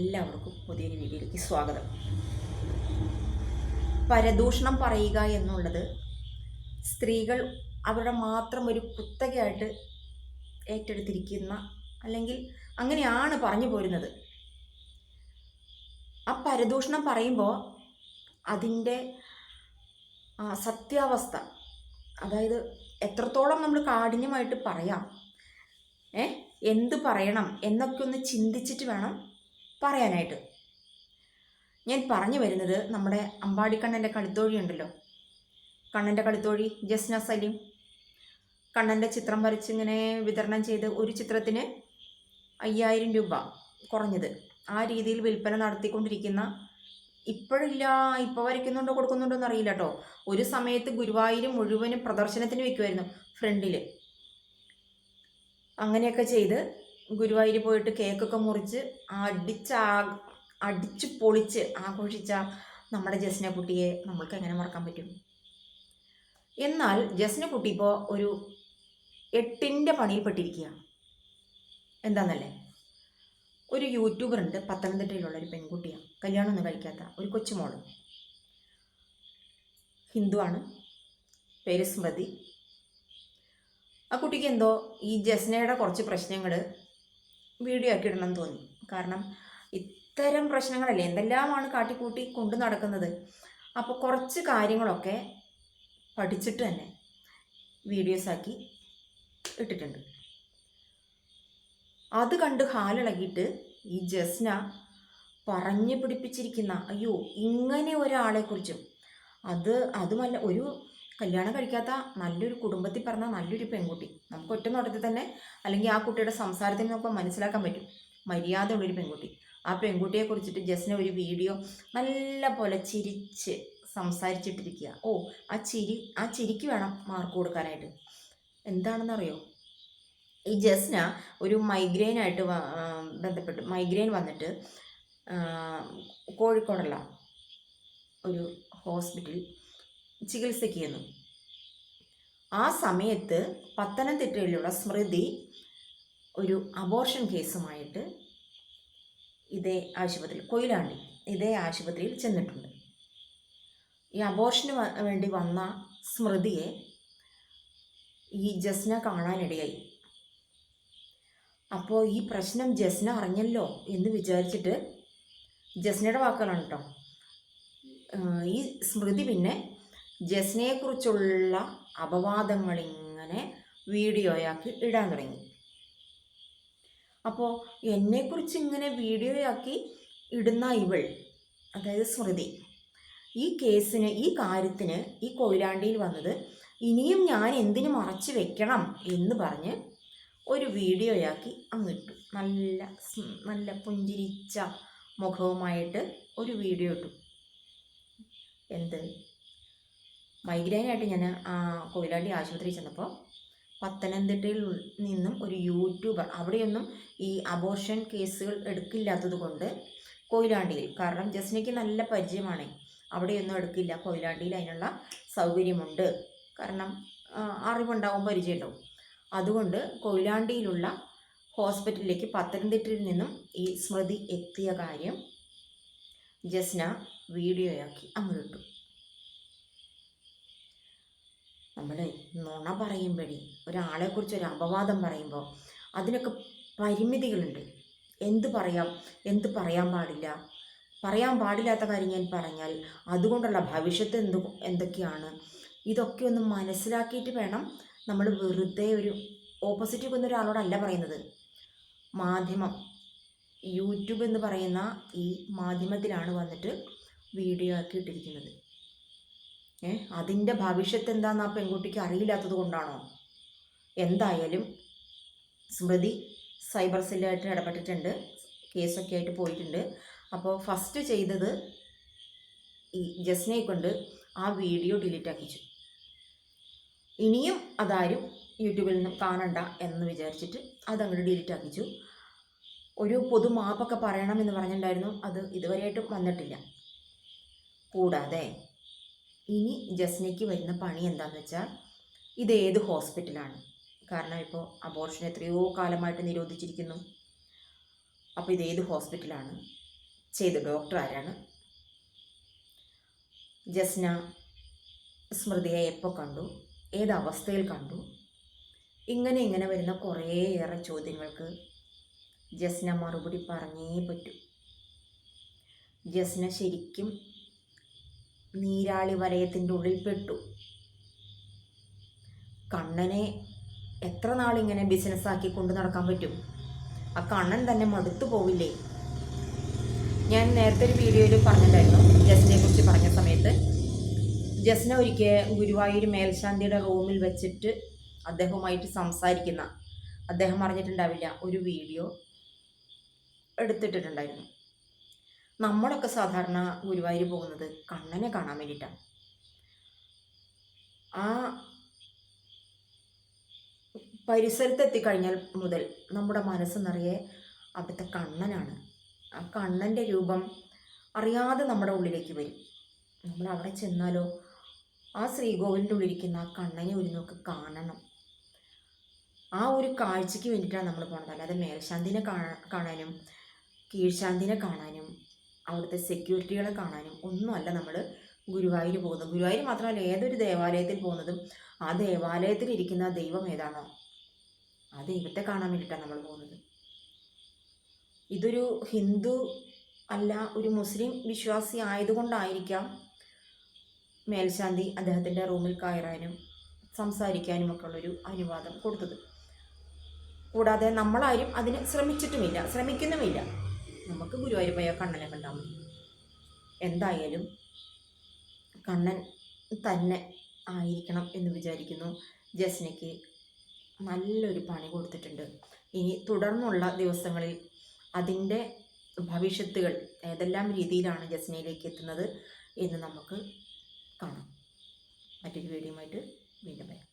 എല്ലാവർക്കും പുതിയൊരു വീഡിയോയിലേക്ക് സ്വാഗതം. പരദൂഷണം പറയുക എന്നുള്ളത് സ്ത്രീകൾ അവരുടെ മാത്രം ഒരു കുത്തകയായിട്ട് ഏറ്റെടുത്തിരിക്കുന്ന അല്ലെങ്കിൽ അങ്ങനെയാണ് പറഞ്ഞു പോരുന്നത്. ആ പരദൂഷണം പറയുമ്പോൾ അതിന്റെ സത്യാവസ്ഥ അതായത് എത്രത്തോളം നമ്മൾ കാഠിന്യമായിട്ട് പറയാം ഏ എന്ത് പറയണം എന്നൊക്കെ ഒന്ന് ചിന്തിച്ചിട്ട് വേണം പറയാനായിട്ട്. ഞാൻ പറഞ്ഞു വരുന്നത് നമ്മുടെ അമ്പാടിക്കണ്ണന്റെ കളിത്തോഴി ഉണ്ടല്ലോ കണ്ണന്റെ കളിത്തോഴി ജസ്ന സലീം. കണ്ണന്റെ ചിത്രം വരച്ച് ഇങ്ങനെ വിതരണം ചെയ്ത് ഒരു ചിത്രത്തിന് അയ്യായിരം രൂപ കുറഞ്ഞത്. ആ രീതിയിൽ വിൽപ്പന നടത്തിക്കൊണ്ടിരിക്കുന്ന ഇപ്പോഴില്ല ഇപ്പോൾ വരയ്ക്കുന്നുണ്ടോ കൊടുക്കുന്നുണ്ടോ എന്ന് കേട്ടോ ഒരു സമയത്ത് ഗുരുവായൂർ മുഴുവനും പ്രദർശനത്തിന് വെക്കുമായിരുന്നു ഫ്രണ്ടിൽ അങ്ങനെയൊക്കെ ചെയ്ത് ഗുരുവായൂർ പോയിട്ട് കേക്കൊക്കെ മുറിച്ച് അടിച്ച് അടിച്ച് പൊളിച്ച് ആഘോഷിച്ച നമ്മുടെ ജസ്ന കുട്ടിയെ നമ്മൾക്ക് എങ്ങനെ മറക്കാൻ പറ്റും? എന്നാൽ ജസ്ന കുട്ടി ഇപ്പോൾ ഒരു എട്ടിന്റെ പണിയിൽപ്പെട്ടിരിക്കുകയാണ്. എന്താണെന്നല്ലേ ഒരു യൂട്യൂബർ ഉണ്ട് പത്തനംതിട്ടയിലുള്ള ഒരു പെൺകുട്ടിയാണ്. കല്യാണമൊന്നും കഴിക്കാത്ത ഒരു കൊച്ചുമോൾ. ഹിന്ദുവാണ് പേര് സ്മൃതി. ആ കുട്ടിക്ക് എന്തോ ഈ ജസ്നയുടെ കുറച്ച് പ്രശ്നങ്ങൾ വീഡിയോ ആക്കി ഇടണം എന്ന് തോന്നി. കാരണം ഇത്തരം പ്രശ്നങ്ങളല്ലേ എന്തെല്ലാമാണ് കാട്ടിക്കൂട്ടി കൊണ്ടു നടക്കുന്നത്? അപ്പോൾ കുറച്ച് കാര്യങ്ങളൊക്കെ പഠിച്ചിട്ട് തന്നെ വീഡിയോസാക്കി ഇട്ടിട്ടുണ്ട്. അത് കണ്ട് ഹാലിളകിയിട്ട് ഈ ജസ്ന പറഞ്ഞു പിടിപ്പിച്ചിരിക്കുന്ന അയ്യോ ഇങ്ങനെ ഒരാളെക്കുറിച്ചും അത് അതുമല്ല ഒരു കല്യാണം കഴിക്കാത്ത നല്ലൊരു കുടുംബത്തിൽ പറഞ്ഞ നല്ലൊരു പെൺകുട്ടി. നമുക്ക് ഒറ്റ നോട്ടത്തിൽ തന്നെ അല്ലെങ്കിൽ ആ കുട്ടിയുടെ സംസാരത്തിൽ നമുക്ക് മനസ്സിലാക്കാൻ പറ്റും. മര്യാദ ഉള്ളൊരു പെൺകുട്ടി. ആ പെൺകുട്ടിയെ കുറിച്ചിട്ട് ജസ്റ്റിന് ഒരു വീഡിയോ നല്ല പോലെ ചിരിച്ച് സംസാരിച്ചിട്ടിരിക്കുക. ഓ ആ ചിരി ആ ചിരിക്ക് വേണം മാർക്ക് കൊടുക്കാനായിട്ട്. എന്താണെന്നറിയോ? ഈ ജസ്ന ഒരു മൈഗ്രെയിനായിട്ട് ബന്ധപ്പെട്ട്. മൈഗ്രെയിൻ വന്നിട്ട് കോഴിക്കോടുള്ള ഒരു ഹോസ്പിറ്റലിൽ ചികിത്സയ്ക്ക് ആ സമയത്ത് പത്തനംതിട്ടയിലുള്ള സ്മൃതി ഒരു അബോർഷൻ കേസുമായിട്ട് ഇതേ ആശുപത്രിയിൽ കൊയിലാണ്ടി ഇതേ ആശുപത്രിയിൽ ചെന്നിട്ടുണ്ട്. ഈ അബോർഷന് വേണ്ടി വന്ന സ്മൃതിയെ ഈ ജസ്ന കാണാനിടയായി. അപ്പോൾ ഈ പ്രശ്നം ജസ്ന അറിഞ്ഞല്ലോ എന്ന് വിചാരിച്ചിട്ട് ജസ്നയുടെ വാക്കുകളാണ് കേട്ടോ ഈ സ്മൃതി പിന്നെ ജസ്നയെക്കുറിച്ചുള്ള അപവാദങ്ങൾ ഇങ്ങനെ വീഡിയോയാക്കി ഇടാൻ തുടങ്ങി. അപ്പോൾ എന്നെക്കുറിച്ച് ഇങ്ങനെ വീഡിയോയാക്കി ഇടുന്ന ഇവൾ അതായത് സ്മൃതി ഈ കേസിന് ഈ കാര്യത്തിന് ഈ കൊയിലാണ്ടിയിൽ വന്നത് ഇനിയും ഞാൻ എന്തിനു മറച്ചു വെക്കണം എന്ന് പറഞ്ഞ് ഒരു വീഡിയോയാക്കി അങ്ങിട്ടു നല്ല നല്ല പുഞ്ചിരിച്ച മുഖവുമായിട്ട് ഒരു വീഡിയോ ഇട്ടു. എന്ത്? മൈഗ്രെയിനായിട്ട് ഞാൻ കൊയിലാണ്ടി ആശുപത്രിയിൽ ചെന്നപ്പോൾ പത്തനംതിട്ടയിൽ നിന്നും ഒരു യൂട്യൂബർ അവിടെയൊന്നും ഈ അബോർഷൻ കേസുകൾ എടുക്കില്ലാത്തത് കൊണ്ട് കൊയിലാണ്ടിയിൽ കാരണം ജസ്നയ്ക്ക് നല്ല പരിചയമാണ്. അവിടെയൊന്നും എടുക്കില്ല. കൊയിലാണ്ടിയിൽ അതിനുള്ള സൗകര്യമുണ്ട്. കാരണം അറിവുണ്ടാവും പരിചയമുണ്ടാവും. അതുകൊണ്ട് കൊയിലാണ്ടിയിലുള്ള ഹോസ്പിറ്റലിലേക്ക് പത്തനംതിട്ടയിൽ നിന്നും ഈ സ്മൃതി എത്തിയ കാര്യം ജസ്ന വീഡിയോയാക്കി അങ്ങിട്ടു നമ്മൾ നുണ പറയുമ്പോഴേ ഒരാളെക്കുറിച്ച് ഒരു അപവാദം പറയുമ്പോൾ അതിനൊക്കെ പരിമിതികളുണ്ട്. എന്ത് പറയാം? എന്ത് പറയാൻ പാടില്ല? പറയാൻ പാടില്ലാത്ത കാര്യം ഞാൻ പറഞ്ഞാൽ അതുകൊണ്ടുള്ള ഭവിഷ്യത്ത് എന്ത് എന്തൊക്കെയാണ്? ഇതൊക്കെ ഒന്ന് മനസ്സിലാക്കിയിട്ട് വേണം നമ്മൾ വെറുതെ ഒരു ഓപ്പോസിറ്റ് നിൽക്കുന്ന ഒരാളോടല്ല പറയുന്നത്. മാധ്യമം യൂട്യൂബ് എന്ന് പറയുന്ന ഈ മാധ്യമത്തിലാണ് വന്നിട്ട് വീഡിയോ ആക്കി ഇട്ടിരിക്കുന്നത്. ഏ? അതിന്റെ ഭവിഷ്യത്ത് എന്താണെന്ന് ആ പെൺകുട്ടിക്ക് അറിയില്ലാത്തത് കൊണ്ടാണോ? എന്തായാലും സ്മൃതി സൈബർ സെല്ലായിട്ട് ഇടപെട്ടിട്ടുണ്ട്. കേസൊക്കെ ആയിട്ട് പോയിട്ടുണ്ട്. അപ്പോൾ ഫസ്റ്റ് ചെയ്തത് ഈ ജസ്നയെ കൊണ്ട് ആ വീഡിയോ ഡിലീറ്റ് ആക്കിച്ചു. ഇനിയും അതാരും യൂട്യൂബിൽ നിന്നും കാണണ്ട എന്ന് വിചാരിച്ചിട്ട് അതങ്ങോട്ട് ഡിലീറ്റ് ആക്കിച്ചു. ഒരു പൊതു മാപ്പൊക്കെ പറയണമെന്ന് പറഞ്ഞിട്ടുണ്ടായിരുന്നു. അത് ഇതുവരെയായിട്ടും വന്നിട്ടില്ല. കൂടാതെ ഇനി ജസ്നയ്ക്ക് വരുന്ന പണി എന്താണെന്ന് വെച്ചാൽ ഇത് ഏത് ഹോസ്പിറ്റലാണ്? കാരണം ഇപ്പോൾ അബോർഷൻ എത്രയോ കാലമായിട്ട് നിരോധിച്ചിരിക്കുന്നു. അപ്പോൾ ഇത് ഏത് ഹോസ്പിറ്റലാണ്? ചെയ്ത ഡോക്ടർ ആരാണ്? ജസ്ന സ്മൃതിയെ എപ്പോൾ കണ്ടു? ഏത് അവസ്ഥയിൽ കണ്ടു? ഇങ്ങനെ ഇങ്ങനെ വരുന്ന കുറേയേറെ ചോദ്യങ്ങൾക്ക് ജസ്ന മറുപടി പറഞ്ഞേ പറ്റൂ. ജസ്ന ശരിക്കും നീരാളി വലയത്തിന്റെ ഉള്ളിൽപ്പെട്ടു. കണ്ണനെ എത്ര നാളിങ്ങനെ ബിസിനസ്സാക്കി കൊണ്ടു നടക്കാൻ പറ്റും? ആ കണ്ണൻ തന്നെ മടുത്തു പോവില്ലേ? ഞാൻ നേരത്തെ ഒരു വീഡിയോയിൽ പറഞ്ഞിട്ടുണ്ടായിരുന്നു ജസ്നെ കുറിച്ച് പറഞ്ഞ സമയത്ത്. ജസ്ന ഒരിക്കൽ ഗുരുവായൂർ മേൽശാന്തിയുടെ റൂമിൽ വെച്ചിട്ട് അദ്ദേഹവുമായിട്ട് സംസാരിക്കുന്ന അദ്ദേഹം അറിഞ്ഞിട്ടുണ്ടാവില്ല ഒരു വീഡിയോ എടുത്തിട്ടിട്ടുണ്ടായിരുന്നു. നമ്മളൊക്കെ സാധാരണ ഗുരുവായൂർ പോകുന്നത് കണ്ണനെ കാണാൻ വേണ്ടിയിട്ടാണ് ആ പരിസരത്ത് എത്തിക്കഴിഞ്ഞാൽ മുതൽ നമ്മുടെ മനസ്സ് നിറയെ അവിടുത്തെ കണ്ണനാണ്. ആ കണ്ണന്റെ രൂപം അറിയാതെ നമ്മുടെ ഉള്ളിലേക്ക് വരും. നമ്മൾ അവിടെ ചെന്നാലോ ആ ശ്രീകോവിലിന്റെ ഉള്ളിലിരിക്കുന്ന ആ കണ്ണനെ ഒരു നോക്ക് കാണണം. ആ ഒരു കാഴ്ചയ്ക്ക് വേണ്ടിയിട്ടാണ് നമ്മൾ പോകുന്നത് അല്ലാതെ മേൽശാന്തിനെ കാണാ- കാണാനും കീഴ്ശാന്തിനെ കാണാനും അവിടുത്തെ സെക്യൂരിറ്റികളെ കാണാനും ഒന്നുമല്ല നമ്മൾ ഗുരുവായൂർ പോകുന്നത്. ഗുരുവായൂർ മാത്രമല്ല ഏതൊരു ദേവാലയത്തിൽ പോകുന്നതും ആ ദേവാലയത്തിൽ ഇരിക്കുന്ന ദൈവം ഏതാണോ ആ ദൈവത്തെ കാണാൻ വേണ്ടിയിട്ടാണ് നമ്മൾ പോകുന്നത്. ഇതൊരു ഹിന്ദു അല്ല ഒരു മുസ്ലിം വിശ്വാസി ആയതുകൊണ്ടായിരിക്കാം മേൽശാന്തി അദ്ദേഹത്തിന്റെ റൂമിൽ കയറാനും സംസാരിക്കാനും ഒക്കെ ഉള്ളൊരു അനുവാദം കൊടുത്തത്. കൂടാതെ നമ്മളാരും അതിന് ശ്രമിച്ചിട്ടുമില്ല ശ്രമിക്കുന്നുമില്ല. നമുക്ക് ഗുരുവായൂർ പോയ കണ്ണനെ കണ്ടാൽ മതി. എന്തായാലും കണ്ണൻ തന്നെ ആയിരിക്കണം എന്ന് വിചാരിക്കുന്നു. ജസ്നയ്ക്ക് നല്ലൊരു പണി കൊടുത്തിട്ടുണ്ട്. ഇനി തുടർന്നുള്ള ദിവസങ്ങളിൽ അതിന്റെ ഭവിഷ്യത്തുകൾ ഏതെല്ലാം രീതിയിലാണ് ജസ്നയിലേക്ക് എത്തുന്നത് എന്ന് നമുക്ക് കാണാം. മറ്റൊരു വീഡിയോയുമായിട്ട് വീണ്ടും വരാം.